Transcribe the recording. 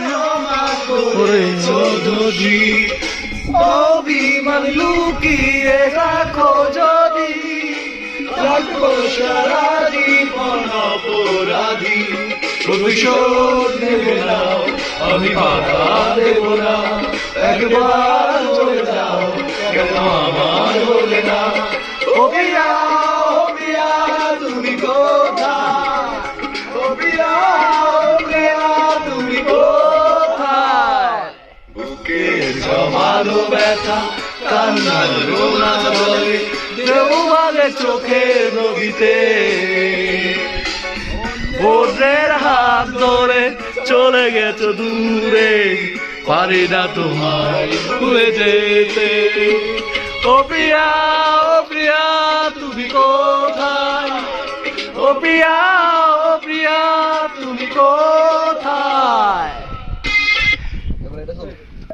ক্ষমা করেছ যদি অভিমান লুকিয়ে রাখো যদি। রাখব সারা জীবন অপরাধী প্রতিশোধ নেবে না, আমি বাধা দেব না। একবার চলে যাও, কেন আমার বলে না? জমানো ব্যথা কান্নার রোনা চোখের নদীতে ভোরের হাত ধরে চলে গেছো দূরে, পারি না তোমায় ভুলে যেতে। ও প্রিয়া ও প্রিয়া তুমি কোথায়? ও প্রিয়া